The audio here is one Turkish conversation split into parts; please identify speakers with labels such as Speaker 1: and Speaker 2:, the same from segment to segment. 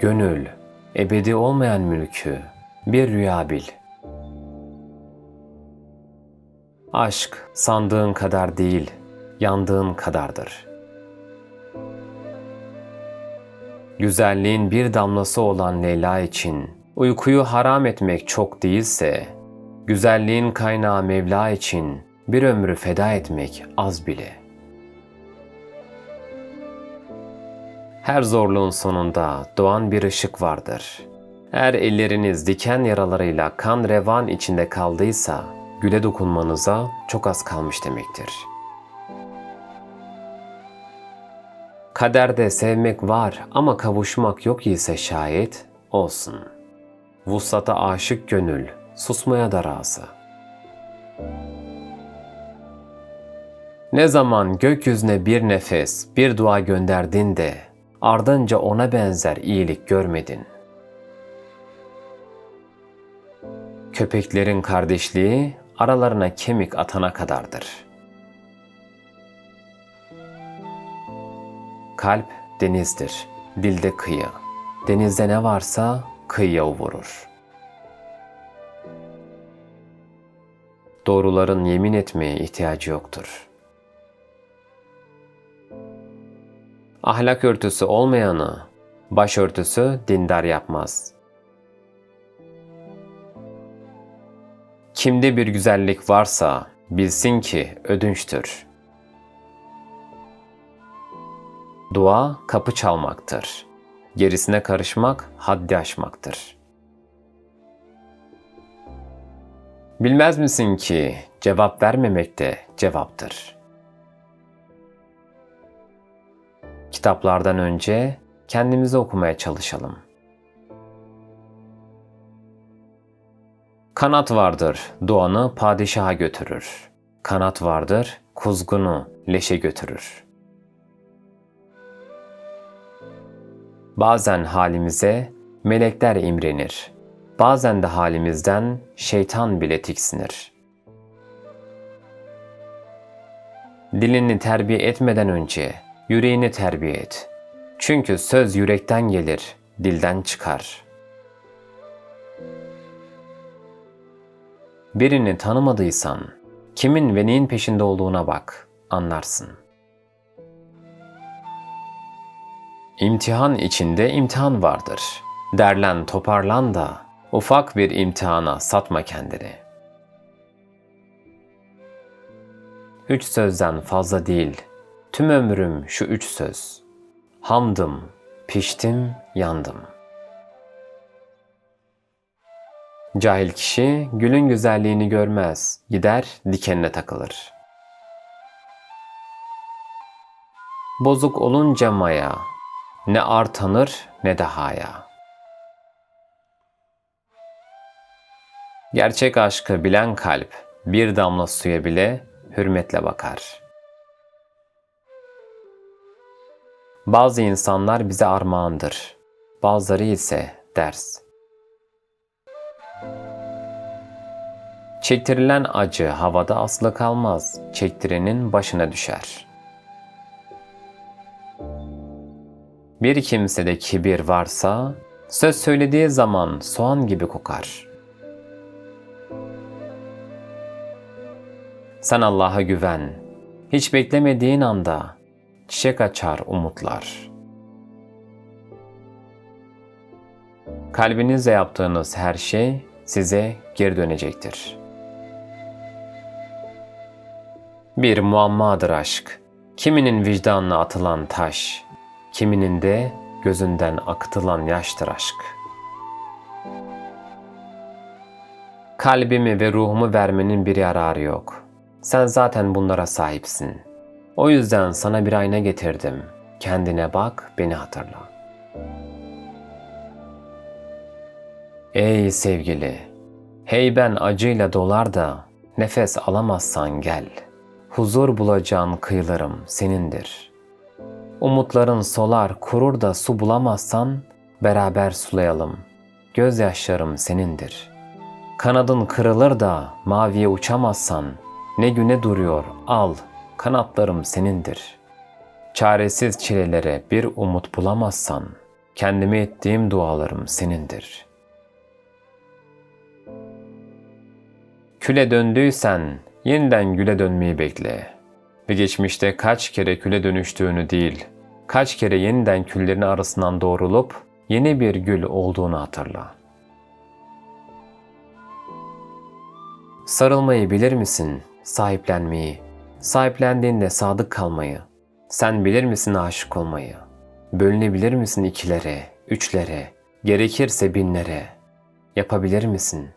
Speaker 1: Gönül, ebedi olmayan mülkü, bir rüya bil. Aşk sandığın kadar değil, yandığın kadardır. Güzelliğin bir damlası olan Leyla için uykuyu haram etmek çok değilse, güzelliğin kaynağı Mevla için bir ömrü feda etmek az bile.'' Her zorluğun sonunda doğan bir ışık vardır. Eğer elleriniz diken yaralarıyla kan revan içinde kaldıysa, güle dokunmanıza çok az kalmış demektir. Kaderde sevmek var ama kavuşmak yok ise şayet olsun. Vuslata aşık gönül, susmaya da razı. Ne zaman gökyüzüne bir nefes, bir dua gönderdin de ardınca ona benzer iyilik görmedin. Köpeklerin kardeşliği aralarına kemik atana kadardır. Kalp denizdir, dilde kıyı. Denizde ne varsa kıyıya vurur. Doğruların yemin etmeye ihtiyacı yoktur.'' Ahlak örtüsü olmayanı başörtüsü dindar yapmaz. Kimde bir güzellik varsa bilsin ki ödünçtür. Dua kapı çalmaktır. Gerisine karışmak haddi aşmaktır. Bilmez misin ki cevap vermemek de cevaptır.'' Kitaplardan önce kendimizi okumaya çalışalım. Kanat vardır, doğanı padişaha götürür. Kanat vardır, kuzgunu leşe götürür. Bazen halimize melekler imrenir. Bazen de halimizden şeytan bile tiksinir. Dilini terbiye etmeden önce yüreğini terbiye et. Çünkü söz yürekten gelir, dilden çıkar. Birini tanımadıysan, kimin ve neyin peşinde olduğuna bak, anlarsın. İmtihan içinde imtihan vardır. Derlen toparlan da ufak bir imtihana satma kendini. Üç sözden fazla değil, Tüm ömrüm şu üç söz. Hamdım, piştim, yandım. Cahil kişi gülün güzelliğini görmez, gider dikenine takılır. Bozuk olunca maya, ne ar tanır ne de haya. Gerçek aşkı bilen kalp bir damla suya bile hürmetle bakar.'' Bazı insanlar bize armağandır. Bazıları ise ders. Çektirilen acı havada asılı kalmaz, çektirenin başına düşer. Bir kimsede kibir varsa, söz söylediği zaman soğan gibi kokar. Sen Allah'a güven. Hiç beklemediğin anda çiçek açar umutlar. Kalbinizle yaptığınız her şey size geri dönecektir. Bir muammadır aşk. Kiminin vicdanına atılan taş, kiminin de gözünden akıtılan yaştır aşk. Kalbimi ve ruhumu vermenin bir yararı yok. Sen zaten bunlara sahipsin.'' O yüzden sana bir ayna getirdim. Kendine bak, beni hatırla. Ey sevgili, hey ben acıyla dolar da nefes alamazsan gel. Huzur bulacağın kıyılarım senindir. Umutların solar, kurur da su bulamazsan beraber sulayalım. Gözyaşlarım senindir. Kanadın kırılır da maviye uçamazsan ne güne duruyor al kanatlarım senindir. Çaresiz çilelere bir umut bulamazsan, kendime ettiğim dualarım senindir. Küle döndüysen yeniden güle dönmeyi bekle. Ve geçmişte kaç kere küle dönüştüğünü değil, kaç kere yeniden küllerin arasından doğrulup yeni bir gül olduğunu hatırla. Sarılmayı bilir misin? Sahiplenmeyi. Sahiplendiğinde sadık kalmayı. Sen bilir misin aşık olmayı? Bölünebilir misin ikilere, üçlere, gerekirse binlere? Yapabilir misin?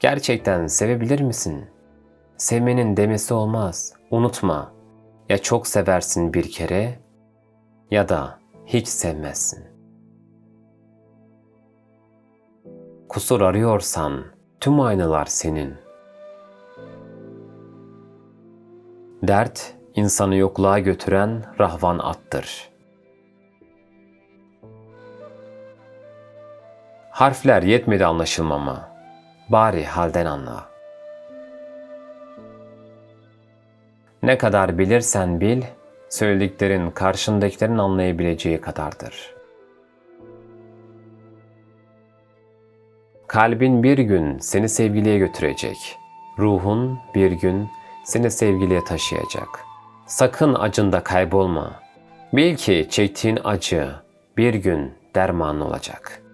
Speaker 1: Gerçekten sevebilir misin? Sevmenin demesi olmaz. Unutma. Ya çok seversin bir kere ya da hiç sevmezsin. Kusur arıyorsan tüm aynalar senin. Dert insanı yokluğa götüren rahvan attır. Harfler yetmedi anlaşılmama. Bari halden anla. Ne kadar bilirsen bil, söylediklerin karşındakilerin anlayabileceği kadardır. Kalbin bir gün seni sevgiliye götürecek. Ruhun bir gün seni sevgiliye taşıyacak. Sakın acında kaybolma. Bil ki çektiğin acı bir gün derman olacak.''